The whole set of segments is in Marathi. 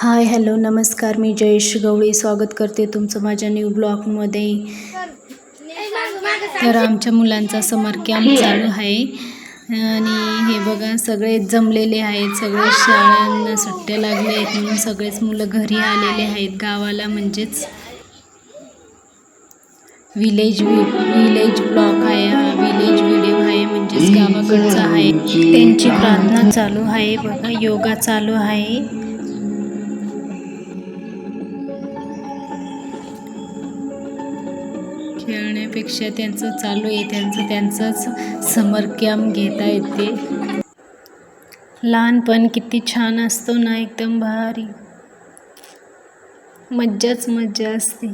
हाय हॅलो नमस्कार. मी जयेश गवळी स्वागत करते तुमचं माझ्या न्यू ब्लॉगमध्ये तर आमच्या मुलांचा समर कॅम्प चालू आहे. आणि हे बघा सगळे जमलेले आहेत. सगळे शाळांना सुट्ट्या लागल्या आहेत म्हणून सगळेच मुलं घरी आलेले आहेत. गावाला म्हणजेच विलेज विलेज ब्लॉक आहे हा. विलेज व्हिडिओ आहे म्हणजेच गावाकडचा आहे. त्यांची प्रार्थना चालू आहे. बघा योगा चालू आहे. खेळण्यापेक्षा त्यांचं चालू आहे त्यांचं त्यांचंच समर कॅम्प घेता येते. लहानपण किती छान असतो ना एकदम भारी. मज्जाच मज्जा असते.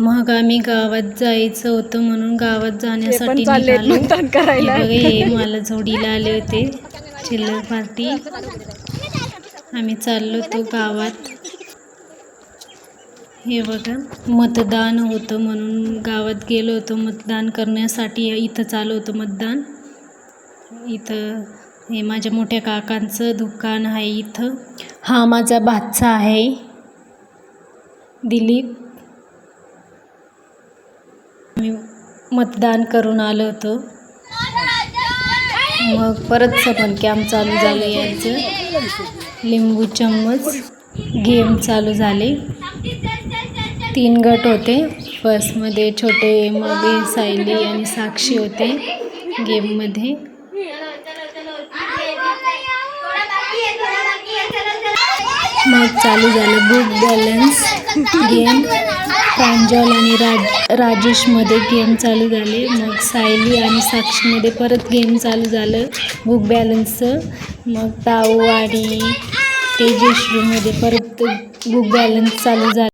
मग आम्ही गावात जायचं होतं म्हणून गावात जाण्यासाठी निघालो. हे बघा, हे मला जोडीला आले होते. चिल्लर पार्टी. आम्ही चाललो होतो गावात. हे बघा मतदान होतं म्हणून गावात गेलो होतो. मतदान करण्यासाठी इथं चालू होतं मतदान. इथं हे माझ्या मोठ्या काकांचं दुकान आहे इथं. हा माझा भाचा आहे. दिलीप आम्ही मतदान करून आलं होतं. मग परत सपन कॅम्प चालू झालं यांचं लिंबू चम्मच गेम चालू झाले. तीन गट होते. फर्स्टमध्ये छोटे मग सायली आणि साक्षी होते गेममध्ये मग चालू झालं बुक बॅलन्स गेम प्रांजल आणि राज राजेशमध्ये गेम चालू झाले. मग सायली आणि साक्षीमध्ये परत गेम चालू झालं. बुक बॅलन्सचं मग ताऊ आणि तेजेश्रीमध्ये परत बुक बॅलन्स चालू झालं.